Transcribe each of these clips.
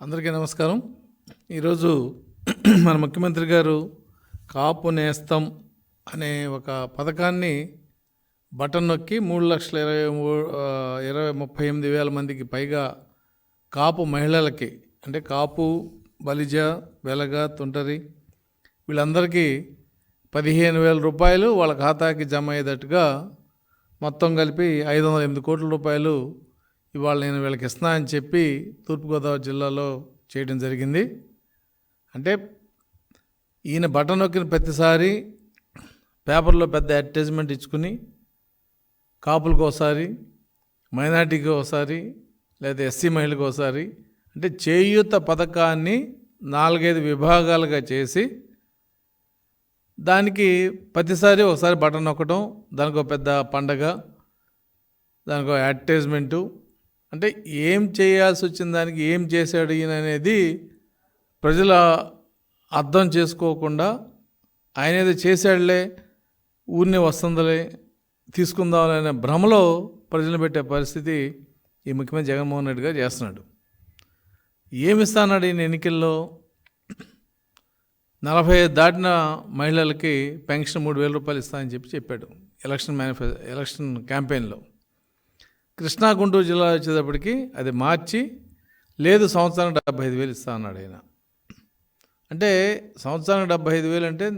అందరికీ నమస్కారం. ఈరోజు మన ముఖ్యమంత్రి గారు కాపు నేస్తం అనే ఒక పథకాన్ని బటన్ నొక్కి మూడు లక్షల ఇరవై ఇరవై ముప్పై ఎనిమిది వేల మందికి పైగా కాపు మహిళలకి అంటే కాపు బలిజ వెలగ తుంటరి వీళ్ళందరికీ పదిహేను వేల రూపాయలు వాళ్ళ ఖాతాకి జమ అయ్యేటట్టుగా మొత్తం కలిపి ఐదు వందల ఎనిమిది కోట్ల రూపాయలు ఇవాళ నేను వీళ్ళకి ఇస్తున్నా అని చెప్పి తూర్పుగోదావరి జిల్లాలో చేయడం జరిగింది. అంటే ఈయన బటన్ నొక్కిన ప్రతిసారి పేపర్లో పెద్ద అడ్వర్టైజ్మెంట్ ఇచ్చుకుని కాపులకు ఒకసారి మైనార్టీకి ఒకసారి లేదా ఎస్సీ మహిళకు ఒకసారి అంటే చేయూత పథకాన్ని నాలుగైదు విభాగాలుగా చేసి దానికి ప్రతిసారి ఒకసారి బటన్ నొక్కడం దానికి ఒక పెద్ద పండగ దానికి ఒక అడ్వర్టైజ్మెంటు అంటే ఏం చేయాల్సి వచ్చిన దానికి ఏం చేశాడు ఈయన అనేది ప్రజల అర్థం చేసుకోకుండా ఆయన ఏదో చేశాడులే ఊరిని వస్తుందిలే తీసుకుందామనే భ్రమలో ప్రజలు పెట్టే పరిస్థితి ఈ ముఖ్యమంత్రి జగన్మోహన్ రెడ్డి గారు చేస్తున్నాడు. ఏమిస్తాన్నాడు ఈయన ఎన్నికల్లో? నలభై ఐదు దాటిన మహిళలకి పెన్షన్ మూడు వేల రూపాయలు ఇస్తానని చెప్పి చెప్పాడు. ఎలక్షన్ మేనిఫె ఎలక్షన్ క్యాంపెయిన్లో. కృష్ణా గుంటూరు జిల్లా వచ్చేటప్పటికి అది మార్చి లేదు సంవత్సరానికి డెబ్బై ఐదు వేలు ఇస్తా అన్నాడు ఆయన. అంటే సంవత్సరానికి డెబ్బై ఐదు వేలు అంటే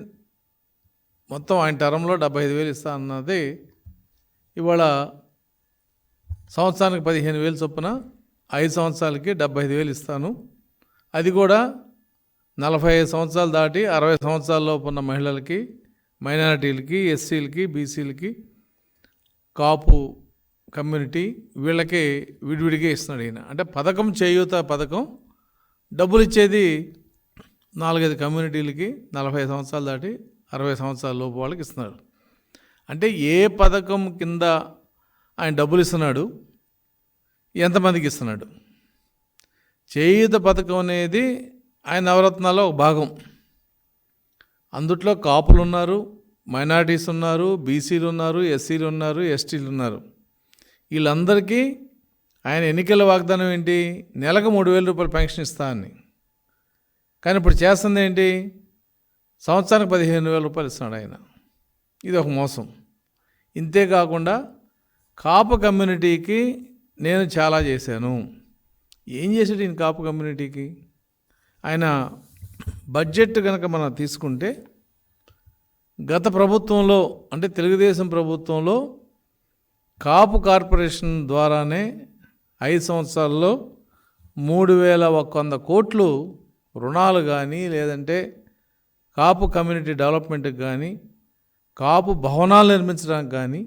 మొత్తం ఆయన టర్మ్లో డెబ్బై ఐదు వేలు ఇస్తా అన్నది ఇవాళ సంవత్సరానికి పదిహేను వేలు చొప్పున ఐదు సంవత్సరాలకి డెబ్బై ఐదు వేలు ఇస్తాను. అది కూడా నలభై ఐదు సంవత్సరాలు దాటి అరవై సంవత్సరాలలోపు ఉన్న మహిళలకి మైనారిటీలకి ఎస్సీలకి బీసీలకి కాపు కమ్యూనిటీ వీళ్ళకి విడివిడిగా ఇస్తున్నాడు ఈయన. అంటే పథకం చేయూత పథకం డబ్బులు ఇచ్చేది నాలుగైదు కమ్యూనిటీలకి నలభై సంవత్సరాలు దాటి అరవై సంవత్సరాల లోపు వాళ్ళకి ఇస్తున్నాడు. అంటే ఏ పథకం కింద ఆయన డబ్బులు ఇస్తున్నాడు ఎంతమందికి ఇస్తున్నాడు? చేయూత పథకం అనేది ఆయన నవరత్నాల్లో ఒక భాగం. అందుట్లో కాపులు ఉన్నారు మైనారిటీస్ ఉన్నారు బీసీలు ఉన్నారు ఎస్సీలు ఉన్నారు ఎస్టీలు ఉన్నారు. వీళ్ళందరికీ ఆయన ఎన్నికల వాగ్దానం ఏంటి? నెలకు మూడు వేల రూపాయలు పెన్షన్ ఇస్తా అని. కానీ ఇప్పుడు చేస్తుంది ఏంటి? సంవత్సరానికి పదిహేను వేల రూపాయలు ఇస్తున్నాడు ఆయన. ఇది ఒక మోసం. ఇంతే కాకుండా కాపు కమ్యూనిటీకి నేను చాలా చేశాను. ఏం చేశాడు ఈయన కాపు కమ్యూనిటీకి? ఆయన బడ్జెట్ కనుక మనం తీసుకుంటే గత ప్రభుత్వంలో అంటే తెలుగుదేశం ప్రభుత్వంలో కాపు కార్పొరేషన్ ద్వారానే ఐదు సంవత్సరాల్లో మూడు వేల ఒక వంద కోట్లు రుణాలు కానీ లేదంటే కాపు కమ్యూనిటీ డెవలప్మెంట్కి కానీ కాపు భవనాలు నిర్మించడానికి కానీ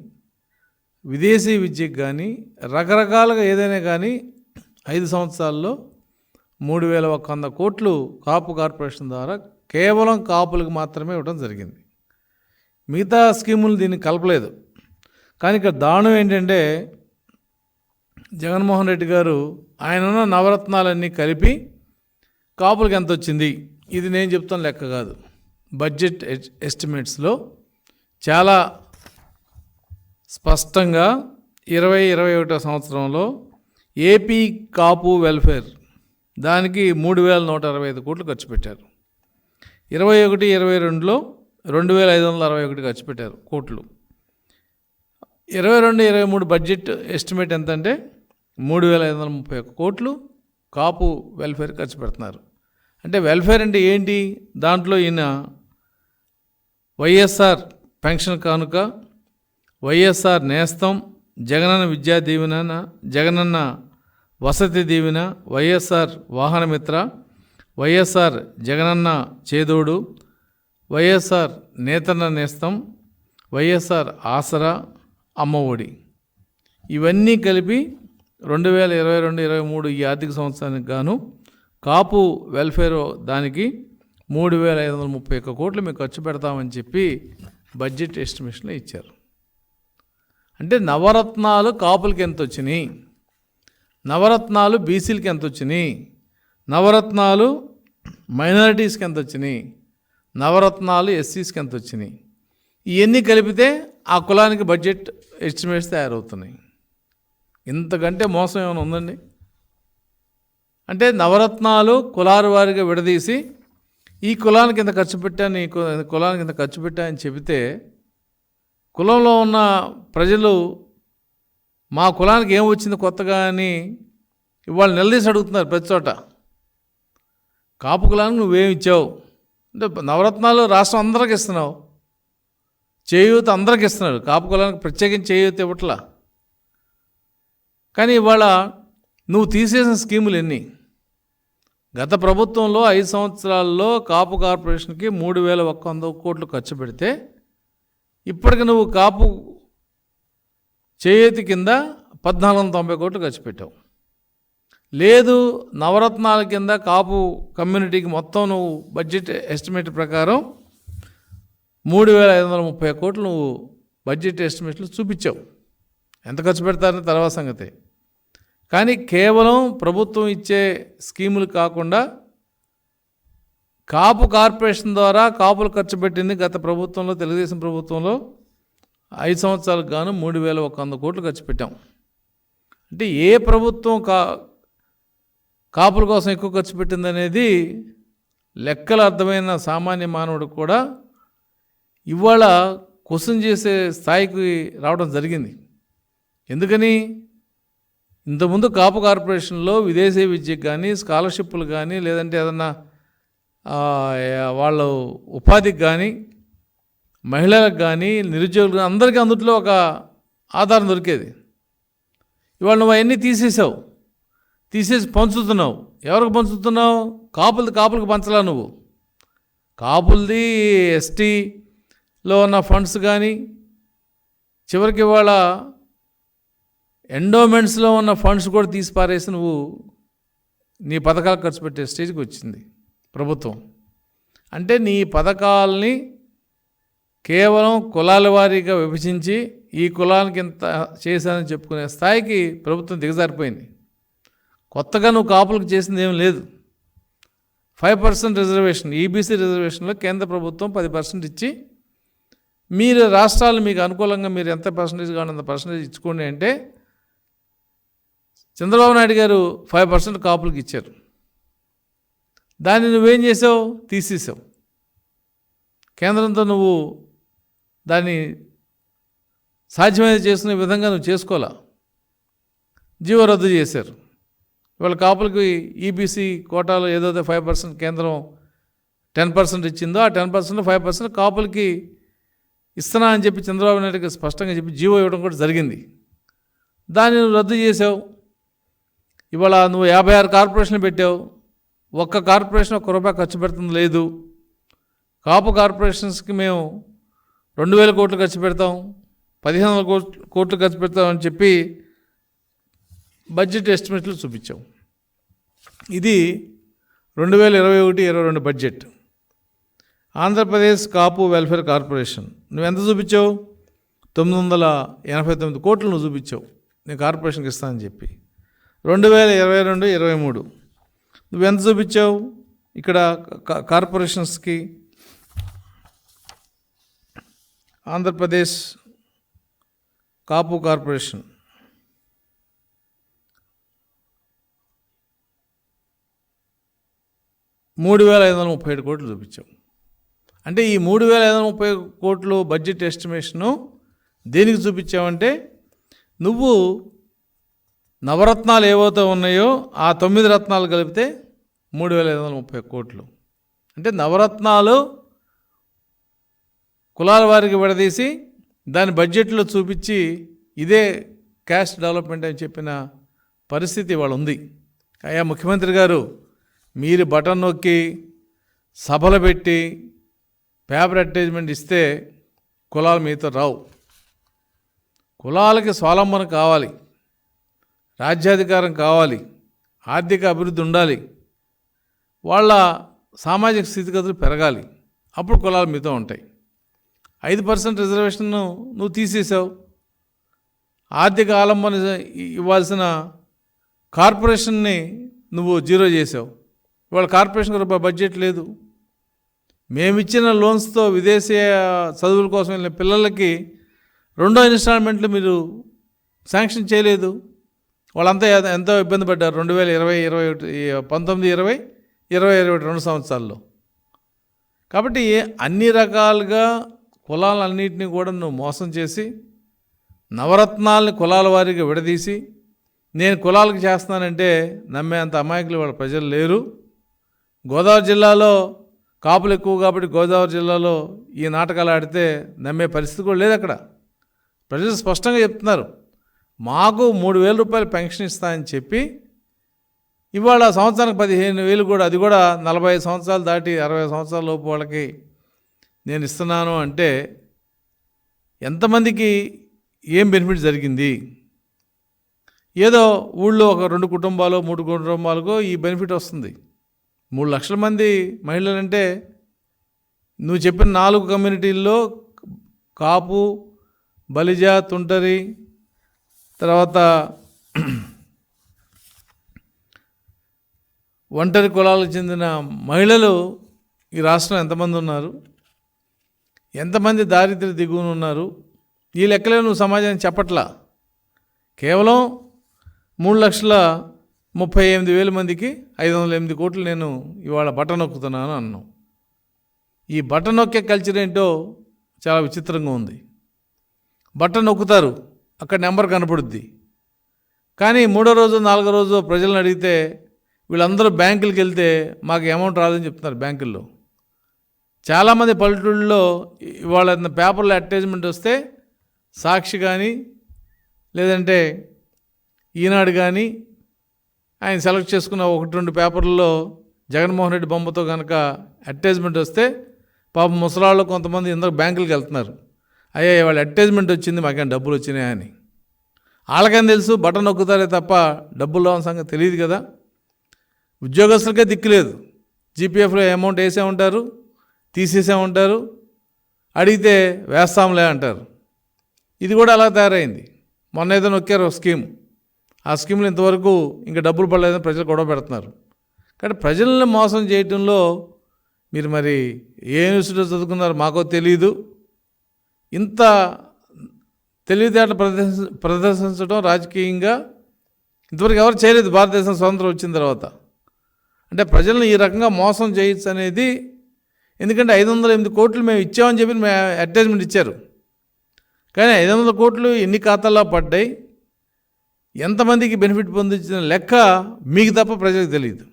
విదేశీ విద్యకు కానీ రకరకాలుగా ఏదైనా కానీ ఐదు సంవత్సరాల్లో మూడు వేల ఒక వంద కోట్లు కాపు కార్పొరేషన్ ద్వారా కేవలం కాపులకు మాత్రమే ఇవ్వడం జరిగింది. మిగతా స్కీములు దీన్ని కలపలేదు. కానీ ఇక్కడ దారుణం ఏంటంటే జగన్మోహన్ రెడ్డి గారు ఆయన ఉన్న నవరత్నాలన్నీ కలిపి కాపులకు ఎంత వచ్చింది ఇది నేను చెప్తాను లెక్క కాదు. బడ్జెట్ ఎస్- ఎస్టిమేట్స్లో చాలా స్పష్టంగా ఇరవై ఇరవై ఒకటో సంవత్సరంలో ఏపీ కాపు వెల్ఫేర్ దానికి మూడు వేల నూట అరవై ఐదు కోట్లు ఖర్చు పెట్టారు. ఇరవై ఒకటి ఇరవై రెండులో రెండు వేల ఐదు వందల అరవై ఒకటి ఖర్చు పెట్టారు కోట్లు. ఇరవై రెండు ఇరవై మూడు బడ్జెట్ ఎస్టిమేట్ ఎంత అంటే మూడు వేల ఐదు వందల ముప్పై ఒక్క కోట్లు కాపు వెల్ఫేర్ ఖర్చు పెడుతున్నారు. అంటే వెల్ఫేర్ అంటే ఏంటి? దాంట్లో ఈయన వైఎస్ఆర్ పెన్షన్ కానుక వైఎస్ఆర్ నేస్తం జగనన్న విద్యా దీవెన జగనన్న వసతి దీవెన వైఎస్ఆర్ వాహనమిత్ర వైఎస్ఆర్ జగనన్న చేదోడు వైఎస్ఆర్ నేతన్న నేస్తం వైఎస్ఆర్ ఆసరా అమ్మఒడి ఇవన్నీ కలిపి రెండు వేల ఇరవై రెండు ఇరవై మూడు ఈ ఆర్థిక సంవత్సరానికి గాను కాపు వెల్ఫేర్ దానికి మూడు వేల ఐదు వందల ముప్పై ఒక్క కోట్లు మేము ఖర్చు పెడతామని చెప్పి బడ్జెట్ ఎస్టిమేషన్లో ఇచ్చారు. అంటే నవరత్నాలు కాపులకి ఎంత వచ్చినాయి నవరత్నాలు బీసీలకి ఎంత వచ్చినాయి నవరత్నాలు మైనారిటీస్కి ఎంత వచ్చినాయి నవరత్నాలు ఎస్సీస్కి ఎంత వచ్చినాయి ఇవన్నీ కలిపితే ఆ కులానికి బడ్జెట్ ఎస్టిమేట్స్ తయారవుతున్నాయి. ఇంతకంటే మోసం ఏమైనా ఉందండి? అంటే నవరత్నాలు కులాల వారిగా విడదీసి ఈ కులానికి ఇంత ఖర్చు పెట్టాను ఈ కులానికి ఇంత ఖర్చు పెట్టానని చెబితే కులంలో ఉన్న ప్రజలు మా కులానికి ఏం వచ్చింది కొత్తగా అని ఇవాళ నిలదీసి అడుగుతున్నారు ప్రతి చోట. కాపు కులానికి నువ్వేమి ఇచ్చావు? అంటే నవరత్నాలు రాష్ట్రం అందరికి ఇస్తున్నావు. చేయూత అందరికి ఇస్తున్నాడు. కాపు కులానికి ప్రత్యేకించి చేయూత ఇవ్వట్లా. కానీ ఇవాళ నువ్వు తీసేసిన స్కీములు ఎన్ని? గత ప్రభుత్వంలో ఐదు సంవత్సరాల్లో కాపు కార్పొరేషన్కి మూడు వేల ఒక్క వంద కోట్లు ఖర్చు పెడితే ఇప్పటికి నువ్వు కాపు చేతి కింద పద్నాలుగు వందల తొంభై కోట్లు ఖర్చు పెట్టావు. లేదు నవరత్నాల కింద కాపు కమ్యూనిటీకి మొత్తం నువ్వు బడ్జెట్ ఎస్టిమేట్ ప్రకారం మూడు వేల ఐదు వందల ముప్పై కోట్లు నువ్వు బడ్జెట్ ఎస్టిమేట్లు చూపించావు. ఎంత ఖర్చు పెడతారని తర్వాత సంగతి. కానీ కేవలం ప్రభుత్వం ఇచ్చే స్కీములు కాకుండా కాపు కార్పొరేషన్ ద్వారా కాపులు ఖర్చు పెట్టింది గత ప్రభుత్వంలో తెలుగుదేశం ప్రభుత్వంలో ఐదు సంవత్సరాలకు గాను మూడు వేల ఒక వంద కోట్లు ఖర్చు పెట్టాం. అంటే ఏ ప్రభుత్వం కా కాపుల కోసం ఎక్కువ ఖర్చు పెట్టిందనేది లెక్కలు అర్థమైన సామాన్య మానవుడు కూడా ఇవాళ క్వశ్చన్ చేసే స్థాయికి రావడం జరిగింది. ఎందుకని? ఇంతకుముందు కాపు కార్పొరేషన్లో విదేశీ విద్యకు కానీ స్కాలర్షిప్లు కానీ లేదంటే ఏదన్నా వాళ్ళ ఉపాధికి కానీ మహిళలకు కానీ నిరుద్యోగులకు కానీ అందరికీ అందుట్లో ఒక ఆధారం దొరికేది. ఇవాళ నువ్వు అవన్నీ తీసేసావు. తీసేసి పంచుతున్నావు. ఎవరికి పంచుతున్నావు? కాపులది కాపులకు పంచలా నువ్వు. కాపులది ఎస్టీ లో ఉన్న ఫండ్స్ కానీ చివరికి వాళ్ళ ఎండోమెంట్స్లో ఉన్న ఫండ్స్ కూడా తీసి పారేసి నువ్వు నీ పథకాలు ఖర్చు పెట్టే స్టేజ్కి వచ్చింది ప్రభుత్వం. అంటే నీ పథకాలని కేవలం కులాల వారీగా విభజించి ఈ కులానికి ఇంత చేశానని చెప్పుకునే స్థాయికి ప్రభుత్వం దిగజారిపోయింది. కొత్తగా నువ్వు కాపులకు చేసింది ఏం లేదు. ఫైవ్ పర్సెంట్ రిజర్వేషన్ ఈబీసీ రిజర్వేషన్లో కేంద్ర ప్రభుత్వం పది పర్సెంట్ ఇచ్చి మీరు రాష్ట్రాలు మీకు అనుకూలంగా మీరు ఎంత పర్సంటేజ్ కావాలి అంత పర్సంటేజ్ ఇచ్చుకోండి అంటే చంద్రబాబు నాయుడు గారు ఫైవ్ పర్సెంట్ కాపులకు ఇచ్చారు. దాన్ని నువ్వేం చేసావు? తీసేసావు. కేంద్రంతో నువ్వు దాన్ని సాధ్యమైనది చేసుకునే విధంగా నువ్వు చేసుకోవాలా? జీవో రద్దు చేశారు. ఇవాళ కాపులకి ఈబీసీ కోటాలో ఏదైతే ఫైవ్ పర్సెంట్ కేంద్రం టెన్ పర్సెంట్ ఇచ్చిందో ఆ టెన్ పర్సెంట్ ఫైవ్ పర్సెంట్ కాపులకి ఇస్తున్నా అని చెప్పి చంద్రబాబు నాయుడుకి స్పష్టంగా చెప్పి జీవో ఇవ్వడం కూడా జరిగింది. దాన్ని నువ్వు రద్దు చేసావు ఇవాళ నువ్వు యాభై ఆరు కార్పొరేషన్లు పెట్టావు. ఒక్క కార్పొరేషన్ ఒక్క రూపాయి ఖర్చు పెడుతుంది లేదు. కాపు కార్పొరేషన్స్కి మేము రెండు వేల కోట్లు ఖర్చు పెడతాం. పదిహేను వందల కోట్లు కోట్లు ఖర్చు పెడతాం అని చెప్పి బడ్జెట్ ఎస్టిమేట్లు చూపించాం ఇది రెండు వేల ఇరవై ఒకటి ఇరవై రెండు budget. Andhra Pradesh Kapu welfare corporation. నువ్వు ఎంత చూపించావు? తొమ్మిది వందల ఎనభై తొమ్మిది కోట్లు నువ్వు చూపించావు. నేను కార్పొరేషన్కి ఇస్తానని చెప్పి. రెండు వేల ఇరవై రెండు ఇరవై మూడు. నువ్వు ఎంత చూపించావు ఇక్కడ కార్పొరేషన్స్కి? ఆంధ్రప్రదేశ్ కాపు కార్పొరేషన్. మూడు వేల ఐదు వందల ముప్పై ఏడు కోట్లు చూపించాం అంటే ఈ మూడు వేల ఐదు వందల ముప్పై కోట్లు బడ్జెట్ ఎస్టిమేషను దేనికి చూపించావంటే నువ్వు నవరత్నాలు ఏవైతే ఉన్నాయో ఆ తొమ్మిది రత్నాలు కలిపితే మూడు వేల ఐదు వందల ముప్పై కోట్లు. అంటే నవరత్నాలు కులాల వారికి విడదీసి దాని బడ్జెట్లో చూపించి ఇదే క్యాష్ డెవలప్మెంట్ అని చెప్పిన పరిస్థితి ఇవాళ ఉంది. అయ్యా ముఖ్యమంత్రి గారు మీరు బటన్ నొక్కి సభలు పెట్టి పేపర్ అడ్వర్టైజ్మెంట్ ఇస్తే కులాలు మీతో రావు. కులాలకి స్వాలంబన కావాలి. రాజ్యాధికారం కావాలి. ఆర్థిక అభివృద్ధి ఉండాలి. వాళ్ళ సామాజిక స్థితిగతులు పెరగాలి. అప్పుడు కులాలు మీతో ఉంటాయి. ఐదు పర్సెంట్ రిజర్వేషన్ను నువ్వు తీసేసావు ఆర్థిక ఆలంబన ఇవ్వాల్సిన కార్పొరేషన్ని నువ్వు జీరో చేసావు ఇవాళ కార్పొరేషన్ రూపాయి బడ్జెట్ లేదు. మేమిచ్చిన లోన్స్తో విదేశీయ చదువుల కోసం వెళ్ళిన పిల్లలకి రెండో ఇన్స్టాల్మెంట్లు మీరు శాంక్షన్ చేయలేదు. వాళ్ళంతా ఎంతో ఇబ్బంది పడ్డారు. రెండు వేల ఇరవై ఇరవై ఒకటి పంతొమ్మిది ఇరవై ఇరవై ఇరవై ఒకటి రెండు సంవత్సరాల్లో. కాబట్టి అన్ని రకాలుగా కులాలన్నింటినీ కూడా నువ్వు మోసం చేసి నవరత్నాలని కులాల వారిగా విడదీసి నేను కులాలకు చేస్తున్నానంటే నమ్మే అంత అమాయకులు వాళ్ళ ప్రజలు లేరు. గోదావరి జిల్లాలో కాపులు ఎక్కువ కాబట్టి గోదావరి జిల్లాలో ఈ నాటకాలు ఆడితే నమ్మే పరిస్థితి కూడా లేదు అక్కడ. ప్రజలు స్పష్టంగా చెప్తున్నారు మాకు మూడు వేల రూపాయలు పెన్షన్ ఇస్తాయని చెప్పి ఇవాళ సంవత్సరానికి పదిహేను వేలు కూడా అది కూడా నలభై సంవత్సరాలు దాటి అరవై సంవత్సరాల లోపు వాళ్ళకి నేను ఇస్తున్నాను అంటే ఎంతమందికి ఏం బెనిఫిట్ జరిగింది? ఏదో ఊళ్ళో ఒక రెండు కుటుంబాలు మూడు కుటుంబాలకు ఈ బెనిఫిట్ వస్తుంది. మూడు లక్షల మంది మహిళలంటే నువ్వు చెప్పిన నాలుగు కమ్యూనిటీల్లో కాపు బలిజ తుంటరి తర్వాత ఒంటరి కులాలకు చెందిన మహిళలు ఈ రాష్ట్రం ఎంతమంది ఉన్నారు? ఎంతమంది దారిద్ర్య దిగువన ఉన్నారు? ఈ లెక్కలే నువ్వు సమాజానికి చెప్పట్లా. కేవలం మూడు లక్షల ముప్పై ఎనిమిది వేల మందికి ఐదు వందల ఎనిమిది కోట్లు నేను ఇవాళ బట్ట నొక్కుతున్నాను అన్నాం. ఈ బట్ట నొక్కే కల్చర్ ఏంటో చాలా విచిత్రంగా ఉంది. బట్ట నొక్కుతారు అక్కడ నెంబర్ కనపడుద్ది. కానీ మూడో రోజు నాలుగో రోజు ప్రజలను అడిగితే వీళ్ళందరూ బ్యాంకులకు వెళ్తే మాకు అమౌంట్ రాదని చెప్తున్నారు బ్యాంకుల్లో. చాలామంది పల్లెటూళ్ళలో ఇవాళ పేపర్లో అడ్వర్టైజ్మెంట్ వస్తే సాక్షి కానీ లేదంటే ఈనాడు కానీ ఆయన సెలెక్ట్ చేసుకున్న ఒకటి రెండు పేపర్లలో జగన్మోహన్ రెడ్డి బొమ్మతో కనుక అడ్వర్టైజ్మెంట్ వస్తే పాపం ముసలాళ్ళు కొంతమంది ఇందరు బ్యాంకులకు వెళ్తున్నారు. అయ్యా ఇవాళ అడ్వర్టైజ్మెంట్ వచ్చింది మాకేం డబ్బులు వచ్చినాయా అని. వాళ్ళకేం తెలుసు బటన్ నొక్కుతారే తప్ప డబ్బులు రావని సంగతి తెలియదు కదా. ఉద్యోగస్తులకే దిక్కులేదు జీపీఎఫ్లో అమౌంట్ వేసే ఉంటారు తీసేసే ఉంటారు అడిగితే వేస్తాంలే అంటారు. ఇది కూడా అలా తయారైంది. మొన్న ఏదో నొక్కారు ఒక స్కీమ్. ఆ స్కీమ్లో ఇంతవరకు ఇంకా డబ్బులు పడలేదని ప్రజలు గొడవ పెడుతున్నారు. కానీ ప్రజలను మోసం చేయటంలో మీరు మరి ఏ యూనివర్సిటీలో చదువుకున్నారో మాకో తెలియదు ఇంత తెలివితేటలు ప్రదర్శి ప్రదర్శించడం రాజకీయంగా ఇంతవరకు ఎవరు చేయలేదు. భారతదేశం స్వతంత్రం వచ్చిన తర్వాత. అంటే ప్రజలను ఈ రకంగా మోసం చేయొచ్చు అనేది ఎందుకంటే ఐదు వందల ఎనిమిది కోట్లు మేము ఇచ్చామని చెప్పి మేము అడ్వర్టైజ్మెంట్ ఇచ్చారు. కానీ ఐదు వందల కోట్లు ఎన్ని ఖాతాల్లో పడ్డాయి? ఎంతమందికి బెనిఫిట్ పొందించిన లెక్క మీకు తప్ప ప్రజలకు తెలియదు.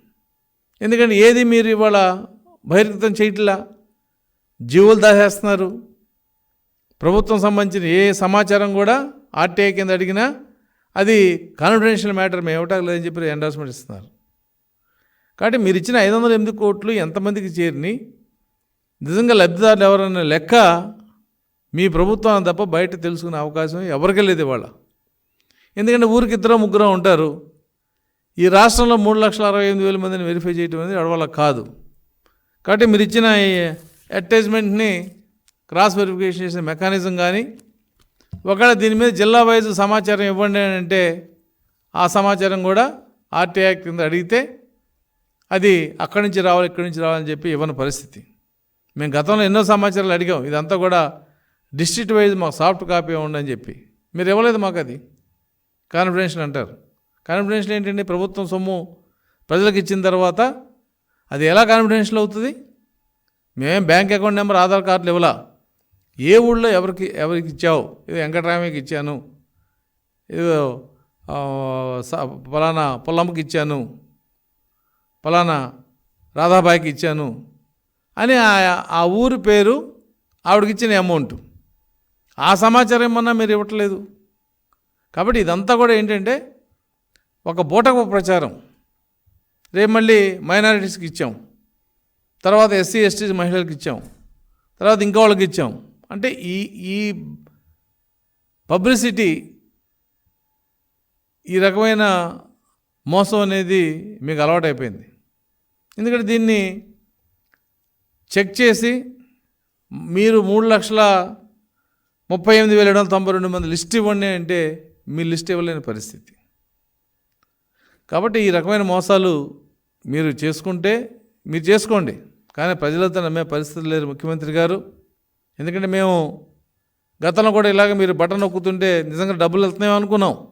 ఎందుకంటే ఏది మీరు ఇవాళ బహిర్గతం చేయట్లా? జీవులు దాచేస్తున్నారు. ప్రభుత్వం సంబంధించిన ఏ సమాచారం కూడా ఆర్టీఐ కింద అడిగినా అది కాన్ఫిడెన్షియల్ మ్యాటర్ మేము ఇవ్వటం లేదని చెప్పి ఎండార్స్మెంట్ ఇస్తున్నారు. కాబట్టి మీరు ఇచ్చిన ఐదు వందల ఎనిమిది కోట్లు ఎంతమందికి చేరిని? నిజంగా లబ్ధిదారులు ఎవరన్న లెక్క మీ ప్రభుత్వం తప్ప బయట తెలుసుకునే అవకాశం ఎవరికీ లేదు ఇవాళ. ఎందుకంటే ఊరికి ఇద్దరు ముగ్గురు ఉంటారు. ఈ రాష్ట్రంలో మూడు లక్షల అరవై ఎనిమిది వేల మందిని వెరిఫై చేయడం అనేది అడవాళ్ళకి కాదు. కాబట్టి మీరు ఇచ్చిన ఈ అడ్వర్టైజ్మెంట్ని క్రాస్ వెరిఫికేషన్ చేసే మెకానిజం కానీ ఒకవేళ దీని మీద జిల్లా వైజ్ సమాచారం ఇవ్వండి అని అంటే ఆ సమాచారం కూడా ఆర్టీఐ కింద అడిగితే అది అక్కడి నుంచి రావాలి ఇక్కడి నుంచి రావాలని చెప్పి ఇవ్వని పరిస్థితి. మేము గతంలో ఎన్నో సమాచారాలు అడిగాం. ఇదంతా కూడా డిస్ట్రిక్ట్ వైజ్ మాకు సాఫ్ట్ కాపీ ఇవ్వండి అని చెప్పి. మీరు ఇవ్వలేదు మాకు అది. కాన్ఫిడెన్షియల్ అంటారు. కాన్ఫిడెన్షియల్ ఏంటండి? ప్రభుత్వం సొమ్ము ప్రజలకు ఇచ్చిన తర్వాత అది ఎలా కాన్ఫిడెన్షియల్ అవుతుంది? మేము బ్యాంక్ అకౌంట్ నెంబర్ ఆధార్ కార్డులు ఇవ్వలా? ఏ ఊళ్ళో ఎవరికి ఎవరికి ఇచ్చావు? ఇది వెంకటరామయ్యకి ఇచ్చాను. ఏదో స- ఫలానా పొల్లమ్మకి ఇచ్చాను. ఫలానా రాధాబాయికి ఇచ్చాను. అని ఆ- ఆ ఊరి పేరు ఆవిడకి ఇచ్చిన అమౌంట్. ఆ సమాచారం ఏమన్నా మీరు ఇవ్వట్లేదు? కాబట్టి ఇదంతా కూడా ఏంటంటే ఒక బూటకు ప్రచారం. రేపు మళ్ళీ మైనారిటీస్కి ఇచ్చాం. తర్వాత ఎస్సీ ఎస్టీ మహిళలకు ఇచ్చాం. తర్వాత ఇంకా వాళ్ళకి ఇచ్చాం. అంటే ఈ ఈ పబ్లిసిటీ ఈ రకమైన మోసం అనేది మీకు అలవాటైపోయింది. ఎందుకంటే దీన్ని చెక్ చేసి మీరు మూడు లక్షల ముప్పై ఎనిమిది వేల ఏడు వందల తొంభై రెండు మంది లిస్ట్ ఇవ్వండి అంటే మీ లిస్ట్ ఇవ్వలేని పరిస్థితి. కాబట్టి ఈ రకమైన మోసాలు మీరు చేసుకుంటే మీరు చేసుకోండి. కానీ ప్రజలతో నమ్మే పరిస్థితి లేరు ముఖ్యమంత్రి గారు. ఎందుకంటే మేము గతంలో కూడా ఇలాగ మీరు బటన్ నొక్కుతుంటే నిజంగా డబ్బులు వెళ్తున్నాయో అనుకున్నాం.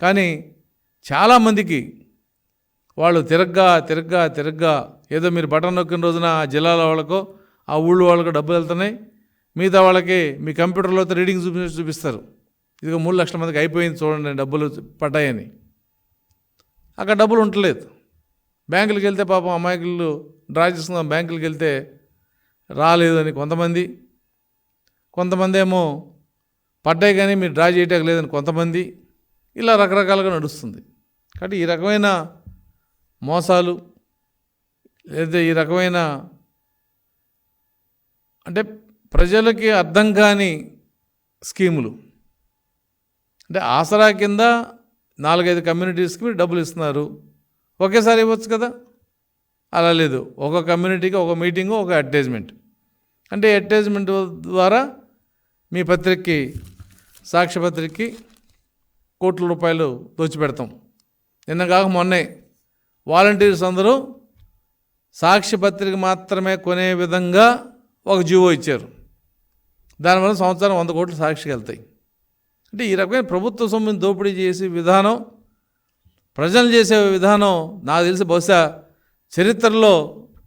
కానీ చాలామందికి వాళ్ళు తిరగ్గా తిరగ్గా తిరగ్గా ఏదో మీరు బటన్ నొక్కిన రోజున ఆ జిల్లాల వాళ్ళకో ఆ ఊళ్ళో వాళ్ళకో డబ్బులు వెళ్తున్నాయి. మిగతా వాళ్ళకి మీ కంప్యూటర్లో రీడింగ్ చూపి చూపిస్తారు. ఇదిగో మూడు లక్షల మందికి అయిపోయింది చూడండి డబ్బులు పడ్డాయని. అక్కడ డబ్బులు ఉండలేదు. బ్యాంకులకు వెళ్తే పాపం అమాయకులు డ్రా చేసుకుందాం బ్యాంకులకు వెళ్తే రాలేదని కొంతమంది. కొంతమంది ఏమో పడ్డాయి కానీ మీరు డ్రా చేయటం లేదని కొంతమంది. ఇలా రకరకాలుగా నడుస్తుంది. కాబట్టి ఈ రకమైన మోసాలు లేదా ఈ రకమైన అంటే ప్రజలకి అర్థం కాని స్కీములు అంటే ఆసరా కింద నాలుగైదు కమ్యూనిటీస్కి మీరు డబ్బులు ఇస్తున్నారు. ఒకేసారి ఇవ్వచ్చు కదా? అలా లేదు. ఒక కమ్యూనిటీకి ఒక మీటింగు ఒక అడ్వర్టైజ్మెంట్. అంటే అడ్వర్టైజ్మెంట్ ద్వారా మీ పత్రికకి సాక్ష్యపత్రికకి కోట్ల రూపాయలు దోచిపెడతాం. నిన్న కాక మొన్నే వాలంటీర్స్ అందరూ సాక్షి పత్రిక మాత్రమే కొనే విధంగా ఒక జీవో ఇచ్చారు. దానివల్ల సంవత్సరం వంద కోట్లు సాక్షికి వెళ్తాయి. అంటే ఈ రకమైన ప్రభుత్వ సొమ్ముని దోపిడీ చేసే విధానం ప్రజలు చేసే విధానం నాకు తెలిసి బహుశా చరిత్రలో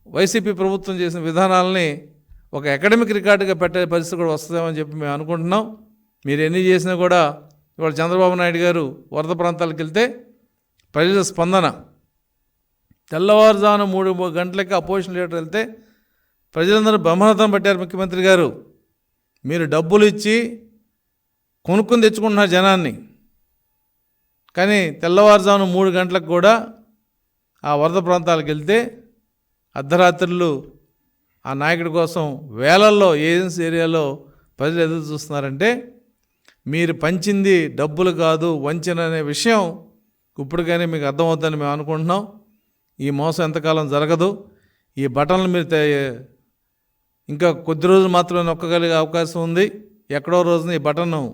వైసీపీ ప్రభుత్వం చేసిన విధానాలని ఒక అకాడమిక్ రికార్డుగా పెట్టే పరిస్థితి కూడా వస్తుందేమని చెప్పి మేము అనుకుంటున్నాం. మీరు ఎన్ని చేసినా కూడా ఇవాళ చంద్రబాబు నాయుడు గారు వరద ప్రాంతాలకు వెళ్తే ప్రజల స్పందన. తెల్లవారుజామున మూడు మూడు గంటలకి అపోజిషన్ లీడర్ వెళ్తే ప్రజలందరూ బ్రహ్మరథం పట్టారు ముఖ్యమంత్రి గారు. మీరు డబ్బులు ఇచ్చి కొనుక్కొని తెచ్చుకుంటున్నారు జనాన్ని. కానీ తెల్లవారుజామున మూడు గంటలకు కూడా ఆ వరద ప్రాంతాలకు వెళ్తే అర్ధరాత్రులు ఆ నాయకుడి కోసం వేలల్లో ఏజెన్సీ ఏరియాలో ప్రజలు ఎదురు చూస్తున్నారంటే మీరు పంచింది డబ్బులు కాదు వంచన అనే విషయం ఇప్పటికైనా మీకు అర్థమవుతుందని మేము అనుకుంటున్నాం. ఈ మోసం ఎంతకాలం జరగదు. ఈ బటన్లు మీరు ఇంకా కొద్ది రోజులు మాత్రమే నొక్కగలిగే అవకాశం ఉంది. ఎక్కడో రోజున ఈ బటన్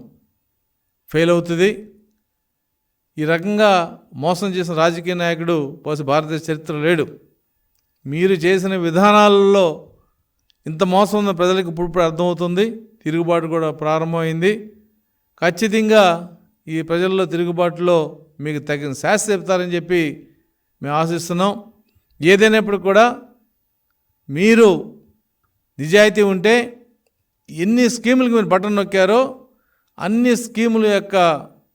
ఫెయిల్ అవుతుంది. ఈ రకంగా మోసం చేసిన రాజకీయ నాయకుడు బహుశా భారతదేశ చరిత్ర లేడు. మీరు చేసిన విధానాలలో ఇంత మోసం ఉన్న ప్రజలకు ఇప్పుడు ఇప్పుడు అర్థమవుతుంది. తిరుగుబాటు కూడా ప్రారంభమైంది. ఖచ్చితంగా ఈ ప్రజల్లో తిరుగుబాటులో మీకు తగిన శాస్త్ర చెప్తారని చెప్పి మేము ఆశిస్తున్నాం. ఏదైనప్పుడు కూడా మీరు నిజాయితీ ఉంటే ఎన్ని స్కీములకు మీరు బటన్ నొక్కారో అన్ని స్కీముల యొక్క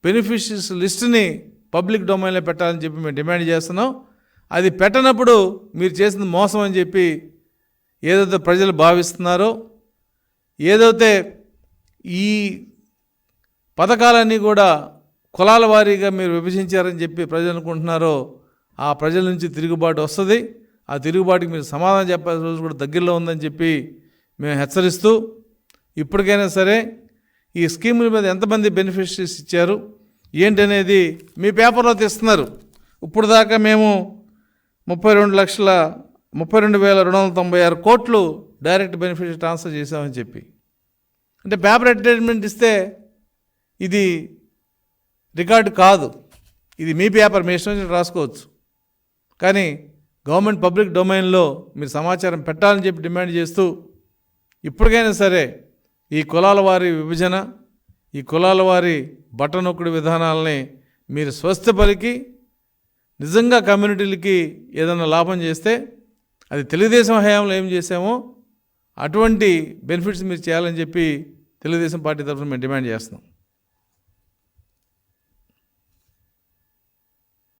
బెనిఫిషరీస్ లిస్టుని పబ్లిక్ డొమైన్లో పెట్టాలని చెప్పి మేము డిమాండ్ చేస్తున్నాం. అది పెట్టనప్పుడు మీరు చేసింది మోసం అని చెప్పి ఏదైతే ప్రజలు భావిస్తున్నారో ఏదైతే ఈ పథకాలన్నీ కూడా కులాల వారీగా మీరు విభజించారని చెప్పి ప్రజలు అనుకుంటున్నారో ఆ ప్రజల నుంచి తిరుగుబాటు వస్తుంది. ఆ తిరుగుబాటుకి మీరు సమాధానం చెప్పాల్సిన రోజు కూడా దగ్గరలో ఉందని చెప్పి మేము హెచ్చరిస్తూ ఇప్పటికైనా సరే ఈ స్కీముల మీద ఎంతమంది బెనిఫిషరీస్ ఇచ్చారు? ఏంటనేది మీ పేపర్లో తీస్తున్నారు. ఇప్పుడు దాకా మేము ముప్పై రెండు లక్షల ముప్పై రెండు వేల రెండు వందల తొంభై ఆరు కోట్లు డైరెక్ట్ బెనిఫిట్ ట్రాన్స్ఫర్ చేశామని చెప్పి. అంటే పేపర్ అడ్వర్టైజ్మెంట్ ఇస్తే ఇది రికార్డు కాదు. ఇది మీ పేపర్ మీ ఇష్టం నుంచి రాసుకోవచ్చు. కానీ గవర్నమెంట్ పబ్లిక్ డొమైన్లో మీరు సమాచారం పెట్టాలని చెప్పి డిమాండ్ చేస్తూ ఇప్పటికైనా సరే ఈ కులాల వారి విభజన ఈ కులాల వారి బట్టనొక్కుడు విధానాలని మీరు స్వస్థపలికి నిజంగా కమ్యూనిటీలకి ఏదైనా లాభం చేస్తే అది తెలుగుదేశం హయాంలో ఏం చేసామో అటువంటి బెనిఫిట్స్ మీరు చేయాలని చెప్పి తెలుగుదేశం పార్టీ తరఫున మేము డిమాండ్ చేస్తున్నాం.